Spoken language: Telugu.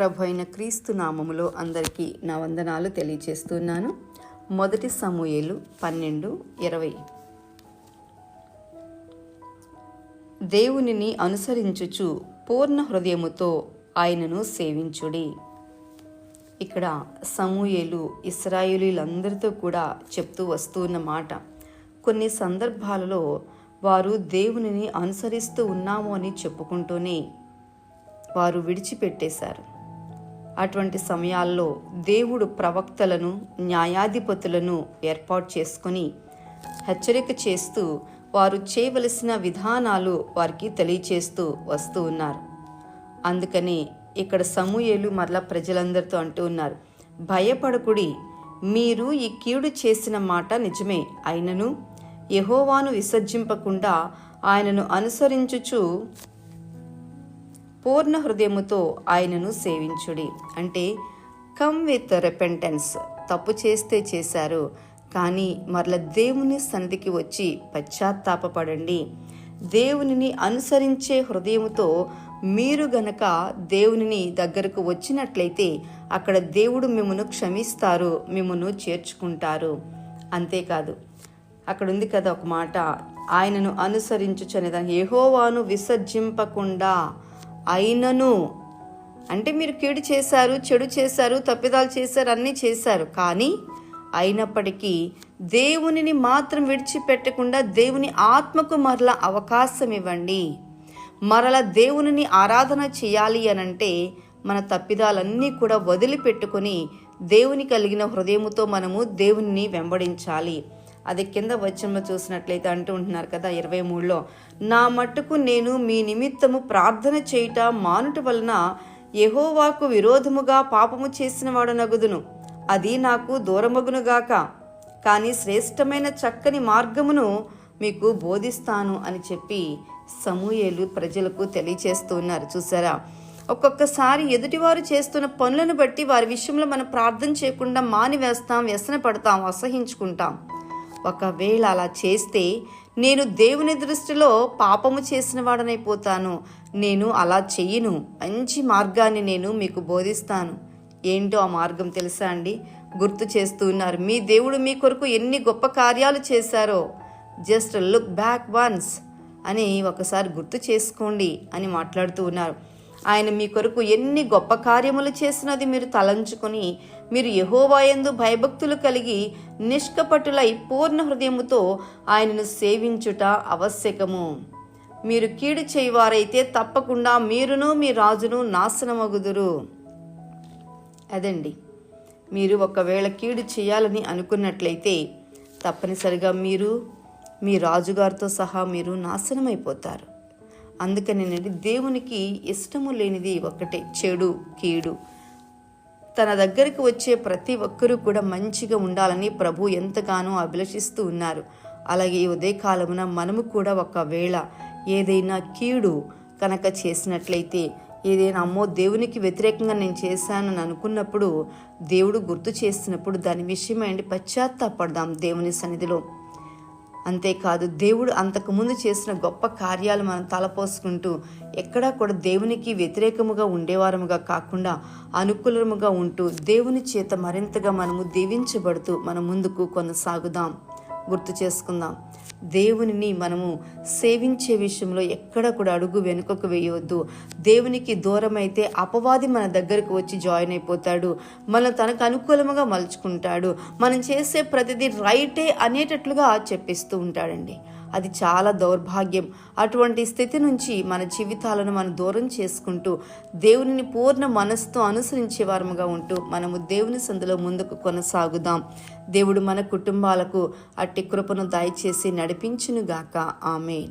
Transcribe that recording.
ప్రభు అయిన క్రీస్తు నామములో అందరికీ నా వందనాలు తెలియచేస్తున్నాను మొదటి సమూయేలు పన్నెండు ఇరవై. దేవునిని అనుసరించుచు పూర్ణ హృదయముతో ఆయనను సేవించుడి. ఇక్కడ సమూయేలు ఇస్రాయేలీలందరితో కూడా చెప్తూ వస్తున్న మాట. కొన్ని సందర్భాలలో వారు దేవునిని అనుసరిస్తూ ఉన్నాము అని చెప్పుకుంటూనే వారు విడిచిపెట్టేశారు. అటువంటి సమయాల్లో దేవుడు ప్రవక్తలను న్యాయాధిపతులను ఏర్పాటు చేసుకొని హెచ్చరిక చేస్తూ వారు చేయవలసిన విధానాలు వారికి తెలియచేస్తూ వస్తూ ఉన్నారు. అందుకని ఇక్కడ సమూయేలు మరలా ప్రజలందరితో అంటూ ఉన్నారు. భయపడకుడి మీరు ఈ కీడు చేసిన మాట నిజమే అయినను యహోవాను విసర్జింపకుండా ఆయనను అనుసరించుచు పూర్ణ హృదయముతో ఆయనను సేవించుడి. అంటే కమ్ విత్ రెపెంటెన్స్ తప్పు చేస్తే చేశారు కానీ మరల దేవుని సన్నిధికి వచ్చి పశ్చాత్తాపపడండి. దేవునిని అనుసరించే హృదయముతో మీరు గనక దేవునిని దగ్గరకు వచ్చినట్లయితే అక్కడ దేవుడు మిమ్మను క్షమిస్తారు మిమ్మను చేర్చుకుంటారు. అంతేకాదు అక్కడ ఉంది కదా ఒక మాట ఆయనను అనుసరించుచనేదాన్ని ఏహోవాను విసర్జింపకుండా అయినను. అంటే మీరు కీడు చేశారు చెడు చేశారు తప్పిదాలు చేశారు అన్నీ చేశారు. కానీ అయినప్పటికీ దేవునిని మాత్రం విడిచిపెట్టకుండా దేవుని ఆత్మకు మరల అవకాశం ఇవ్వండి. మరల దేవునిని ఆరాధన చేయాలి అనంటే మన తప్పిదాలన్నీ కూడా వదిలిపెట్టుకొని దేవుని కలిగిన హృదయముతో మనము దేవుని వెంబడించాలి. అది కింద వచనంలో చూసినట్లయితే అంటూ ఉంటున్నారు కదా ఇరవై మూడులో నా మట్టుకు నేను మీ నిమిత్తము ప్రార్థన చేయుట మానుట వలన యహోవాకు విరోధముగా పాపము చేసిన వాడనగుదును అది నాకు దూరమగునుగాక కానీ శ్రేష్టమైన చక్కని మార్గమును మీకు బోధిస్తాను అని చెప్పి సమూహలు ప్రజలకు తెలియచేస్తూ ఉన్నారు. చూసారా? ఒక్కొక్కసారి ఎదుటివారు చేస్తున్న పనులను బట్టి వారి విషయంలో మనం ప్రార్థన చేయకుండా మానివేస్తాం వ్యసన పడతాం అసహించుకుంటాం. ఒకవేళ అలా చేస్తే నేను దేవుని దృష్టిలో పాపము చేసిన వాడనైపోతాను నేను అలా చెయ్యను. మంచి మార్గాన్ని నేను మీకు బోధిస్తాను. ఏంటో ఆ మార్గం తెలుసా అండి? గుర్తు చేస్తూ ఉన్నారు. మీ దేవుడు మీ కొరకు ఎన్ని గొప్ప కార్యాలు చేశారో. జస్ట్ లుక్ బ్యాక్ వన్స్ అని ఒకసారి గుర్తు చేసుకోండి అని మాట్లాడుతూ ఉన్నారు. ఆయన మీ కొరకు ఎన్ని గొప్ప కార్యములు చేసినది మీరు తలంచుకొని మీరు యహోవాయందు భయభక్తులు కలిగి నిష్కపటులై పూర్ణ హృదయముతో ఆయనను సేవించుట ఆవశ్యకము. మీరు కీడు చేయవారైతే తప్పకుండా మీరును మీ రాజును నాశనమగుదురు. అదండి. మీరు ఒకవేళ కీడు చేయాలని అనుకున్నట్లయితే తప్పనిసరిగా మీరు మీ రాజుగారితో సహా మీరు నాశనమైపోతారు. అందుకని దేవునికి ఇష్టము లేనిది ఒకటే చెడు కీడు. తన దగ్గరికి వచ్చే ప్రతి ఒక్కరూ కూడా మంచిగా ఉండాలని ప్రభు ఎంతగానో అభిలషిస్తూ ఉన్నారు. అలాగే ఈ ఉదయకాలమున మనము కూడా ఒకవేళ ఏదైనా కీడు కనుక చేసినట్లయితే ఏదైనా అమ్మో దేవునికి వ్యతిరేకంగా నేను చేశానని అనుకున్నప్పుడు దేవుడు గుర్తు చేసినప్పుడు దాని విషయమైండి పశ్చాత్తాపడదాం దేవుని సన్నిధిలో. అంతేకాదు దేవుడు అంతకుముందు చేసిన గొప్ప కార్యాలు మనం తలపోసుకుంటూ ఎక్కడా కూడా దేవునికి వ్యతిరేకముగా ఉండేవారముగా కాకుండా అనుకూలముగా ఉంటూ దేవుని చేత మరింతగా మనము దీవించబడుతూ మన ముందుకు కొనసాగుదాం. గుర్తు చేసుకుందాం. దేవునిని మనము సేవించే విషయంలో ఎక్కడ కూడా అడుగు వెనుకకు వేయవద్దు. దేవునికి దూరమైతే అపవాది మన దగ్గరకు వచ్చి జాయిన్ అయిపోతాడు. మనం తనకు అనుకూలముగా మలుచుకుంటాడు. మనం చేసే ప్రతిదీ రైటే అనేటట్లుగా చెప్పిస్తూ ఉంటాడండి. అది చాలా దౌర్భాగ్యం. అటువంటి స్థితి నుంచి మన జీవితాలను మనం దూరం చేసుకుంటూ దేవునిని పూర్ణ మనసుతో అనుసరించే వారముగా ఉంటూ మనము దేవుని సందులో ముందుకు కొనసాగుదాం. దేవుడు మన కుటుంబాలకు అట్టి కృపను దయచేసి నడిపించునుగాక. ఆమె